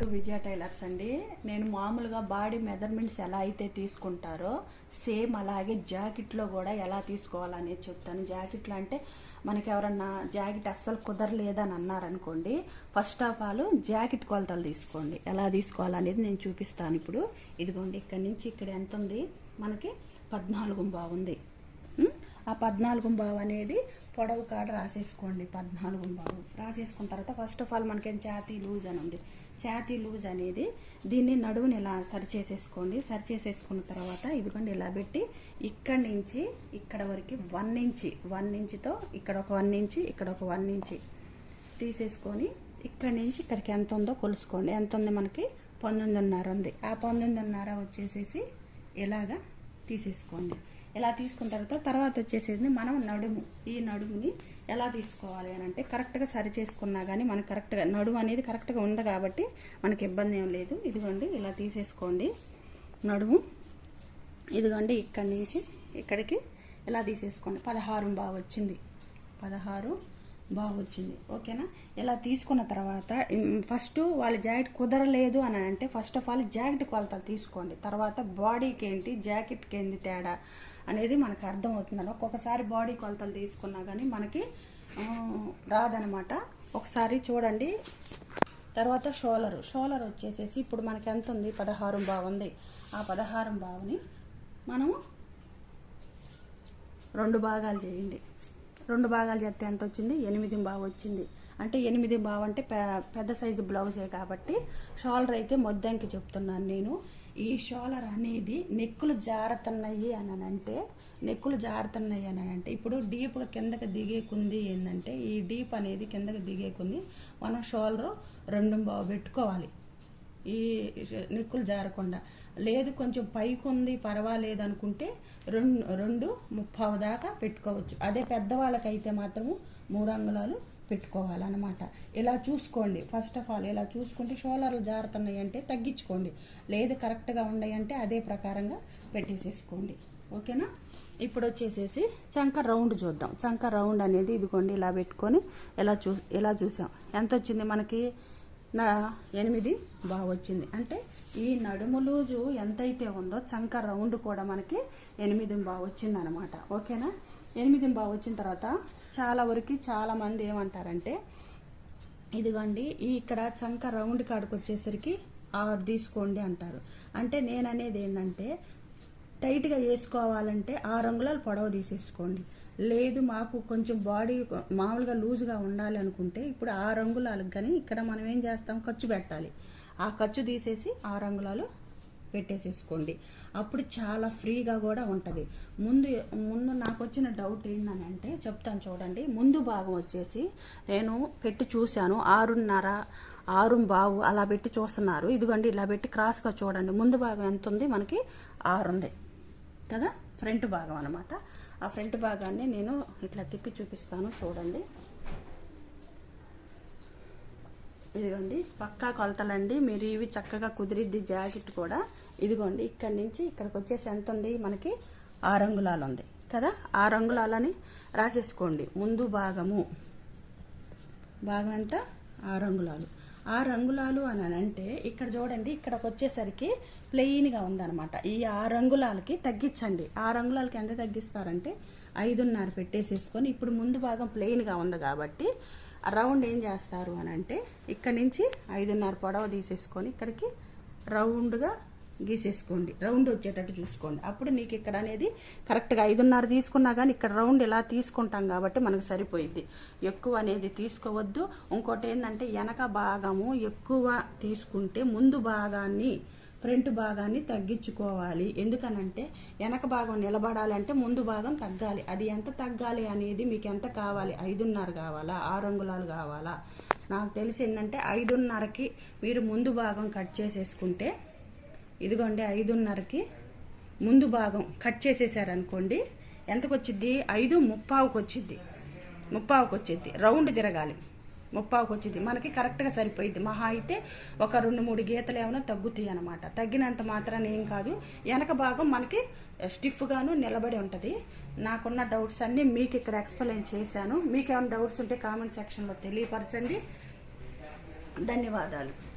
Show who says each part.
Speaker 1: To Vijaya tailors అండి. నేను మామూలుగా బాడీ మెజర్మెంట్స్ ఎలా అయితే తీసుకుంటారో సేమ్ అలాగే జాకెట్లో కూడా ఎలా తీసుకోవాలనేది చెప్తాను. జాకెట్లు అంటే మనకి ఎవరన్నా జాకెట్ అస్సలు కుదరలేదని అన్నారనుకోండి ఫస్ట్ ఆఫ్ ఆల్ జాకెట్ కొలతలు తీసుకోండి. ఎలా తీసుకోవాలనేది నేను చూపిస్తాను ఇప్పుడు. ఇదిగోండి ఇక్కడ నుంచి ఇక్కడ ఎంత ఉంది? మనకి పద్నాలుగు బాగుంది. ఆ పద్నాలుగు బావు అనేది పొడవు కాడ రాసేసుకోండి పద్నాలుగు బావు. రాసేసుకున్న తర్వాత ఫస్ట్ ఆఫ్ ఆల్ మనకేం ఛాతీ లూజ్ అని ఉంది. ఛాతీ లూజ్ అనేది దీన్ని నడువుని ఇలా సరి చేసేసుకోండి సరి చేసేసుకున్న తర్వాత ఇదిగోండి ఇలా పెట్టి ఇక్కడి నుంచి ఇక్కడ వరకు వన్ ఇంచి వన్ ఇంచుతో ఇక్కడ ఒక వన్ ఇంచి ఇక్కడ ఒక వన్ ఇంచి తీసేసుకొని ఇక్కడి నుంచి ఇక్కడికి ఎంత ఉందో కొలుసుకోండి. ఎంత ఉంది మనకి? పంతొమ్మిదిన్నర ఉంది. ఆ పంతొమ్మిదిన్నర వచ్చేసేసి ఇలాగా తీసేసుకోండి. ఇలా తీసుకున్న తర్వాత తర్వాత వచ్చేసేది మనం నడుము. ఈ నడుముని ఎలా తీసుకోవాలి అని అంటే కరెక్ట్గా సరి చేసుకున్నా కానీ మనకి కరెక్ట్గా నడుము అనేది కరెక్ట్గా ఉంది కాబట్టి మనకి ఇబ్బంది ఏం లేదు. ఇదిగోండి ఇలా తీసేసుకోండి. నడుము. ఇదిగోండి ఇక్కడి నుంచి ఇక్కడికి ఇలా తీసేసుకోండి. పదహారు బాగా వచ్చింది. పదహారు బాగా వచ్చింది. ఓకేనా? ఇలా తీసుకున్న తర్వాత ఫస్ట్ వాళ్ళ జాకెట్ కుదరలేదు అని అంటే ఫస్ట్ ఆఫ్ ఆల్ జాకెట్ కొలతలు తీసుకోండి. తర్వాత బాడీకి ఏంటి? జాకెట్కి ఏంటి తేడా? అనేది మనకు అర్థమవుతుంది ఒక్కొక్కసారి బాడీ కొలతలు తీసుకున్నా కానీ మనకి రాదనమాట ఒకసారి చూడండి. తర్వాత షోలర్. షోలర్ వచ్చేసేసి ఇప్పుడు మనకి ఎంత ఉంది? పదహారు బాగుంది ఆ పదహారం బావుని మనము రెండు భాగాలు చేయండి. రెండు భాగాలు చేస్తే ఎంత వచ్చింది? ఎనిమిది బాగా వచ్చింది. అంటే ఎనిమిది బావంటే పె- పెద్ద సైజు బ్లౌజే కాబట్టి షాలర్ అయితే మొద్దంకి చెప్తున్నాను నేను. ఈ షోలర్ అనేది నెక్కులు జారుతున్నాయి అని అంటే నెక్కులు జారుతున్నాయి అని అంటే ఇప్పుడు డీప్గా కిందకి దిగేకుంది ఏంటంటే ఈ డీప్ అనేది కిందకి దిగేకుంది మనం షోల్డర్ రెండు బావు పెట్టుకోవాలి. ఈ నెక్కులు జారకుండా. లేదు కొంచెం పైకి ఉంది పర్వాలేదు అనుకుంటే రెండు రెండు ముప్పావు దాకా పెట్టుకోవచ్చు. అదే పెద్దవాళ్ళకైతే మాత్రము మూడు అంగుళాలు పెట్టుకోవాలన్నమాట. ఇలా చూసుకోండి. ఫస్ట్ ఆఫ్ ఆల్ ఇలా చూసుకుంటే షోలర్లు జారుతున్నాయి అంటే తగ్గించుకోండి. లేదు కరెక్ట్గా ఉన్నాయంటే అదే ప్రకారంగా పెట్టేసేసుకోండి. ఓకేనా? ఇప్పుడు వచ్చేసేసి చంక రౌండ్ చూద్దాం. చంక రౌండ్ అనేది ఇదిగోండి ఇలా పెట్టుకొని ఇలా చూ ఇలా చూసాం? ఎంత వచ్చింది మనకి? నా ఎనిమిది బాగా వచ్చింది. అంటే ఈ నడుము లూజు ఎంతైతే ఉందో చంక రౌండ్ కూడా మనకి ఎనిమిది బాగా వచ్చింది అనమాట ఓకేనా? ఎనిమిది బాగా వచ్చిన తర్వాత చాలా వరకు చాలా మంది ఏమంటారంటే ఇదిగోండి ఇక్కడ చంక రౌండ్ కాడికి వచ్చేసరికి ఆరు తీసుకోండి అంటారు. అంటే నేను అనేది ఏంటంటే టైట్గా వేసుకోవాలంటే ఆరు అంగుళాలు పొడవ తీసేసుకోండి. లేదు మాకు కొంచెం బాడీ మామూలుగా లూజ్గా ఉండాలి అనుకుంటే ఇప్పుడు ఆరు అంగుళాలకు కానీ ఇక్కడ మనం ఏం చేస్తాం? ఖర్చు పెట్టాలి. ఆ ఖర్చు తీసేసి ఆరు అంగుళాలు పెట్టేసేసుకోండి. అప్పుడు చాలా ఫ్రీగా కూడా ఉంటుంది. ముందు ముందు నాకు వచ్చిన డౌట్ ఏంటని అంటే చెప్తాను చూడండి. ముందు భాగం వచ్చేసి నేను పెట్టి చూశాను. ఆరున్నర ఆరు బావు అలా పెట్టి చూస్తున్నారు. ఇదిగోండి ఇలా పెట్టి క్రాస్గా చూడండి. ముందు భాగం ఎంత ఉంది మనకి ఆరుంది. కదా? ఫ్రంట్ భాగం అనమాట ఆ ఫ్రంట్ భాగాన్ని నేను ఇట్లా తిప్పి చూపిస్తాను చూడండి. ఇదిగోండి పక్కా కొలతలండి. మీరు ఇవి చక్కగా కుదిరిద్ది జాకెట్ కూడా. ఇదిగోండి ఇక్కడి నుంచి ఇక్కడికి వచ్చేసి ఎంత ఉంది? మనకి ఆరంగులాలు ఉంది. కదా? ఆరంగులాలని రాసేసుకోండి. ముందు భాగము. భాగం ఎంత? ఆరంగులాలు ఆ రంగులాలు అని అంటే ఇక్కడ చూడండి ఇక్కడికి వచ్చేసరికి ప్లెయిన్గా ఉందన్నమాట. ఈ ఆ రంగులాలకి తగ్గించండి. ఆ రంగులాలకి ఎంత తగ్గిస్తారంటే ఐదున్నర పెట్టేసేసుకొని ఇప్పుడు ముందు భాగం ప్లెయిన్గా ఉంది కాబట్టి రౌండ్ ఏం చేస్తారు అని అంటే ఇక్కడ నుంచి ఐదున్నర పొడవ తీసేసుకొని ఇక్కడికి రౌండ్గా గీసేసుకోండి. రౌండ్ వచ్చేటట్టు చూసుకోండి. అప్పుడు మీకు ఇక్కడ అనేది కరెక్ట్గా ఐదున్నర తీసుకున్నా కానీ ఇక్కడ రౌండ్ ఇలా తీసుకుంటాం కాబట్టి మనకు సరిపోయిద్ది. ఎక్కువ అనేది తీసుకోవద్దు. ఇంకోటి ఏంటంటే వెనక భాగము ఎక్కువ తీసుకుంటే ముందు భాగాన్ని ఫ్రంట్ భాగాన్ని తగ్గించుకోవాలి. ఎందుకనంటే వెనక భాగం నిలబడాలంటే ముందు భాగం తగ్గాలి. అది ఎంత తగ్గాలి అనేది మీకు ఎంత కావాలి? ఐదున్నర కావాలా? ఆరు అంగుళాలు కావాలా? నాకు తెలిసి ఏంటంటే ఐదున్నరకి మీరు ముందు భాగం కట్ చేసేసుకుంటే ఇదిగోండి ఐదున్నరకి ముందు భాగం కట్ చేసేసారనుకోండి ఎంతకు వచ్చింది ఐదు ముప్పావుకి వచ్చింది ముప్పావుకి వచ్చింది రౌండ్ తిరగాలి. ముప్పావుకి వచ్చింది. మనకి కరెక్ట్గా సరిపోయింది మహా అయితే ఒక రెండు మూడు గీతలు ఏమైనా తగ్గుతాయి అనమాట తగ్గినంత మాత్రాన ఏం కాదు. వెనక భాగం మనకి స్టిఫ్గాను నిలబడి ఉంటుంది. నాకున్న డౌట్స్ అన్నీ మీకు ఇక్కడ ఎక్స్ప్లెయిన్ చేశాను. మీకు ఏమైనా డౌట్స్ ఉంటే కామెంట్ సెక్షన్లో తెలియపరచండి. ధన్యవాదాలు.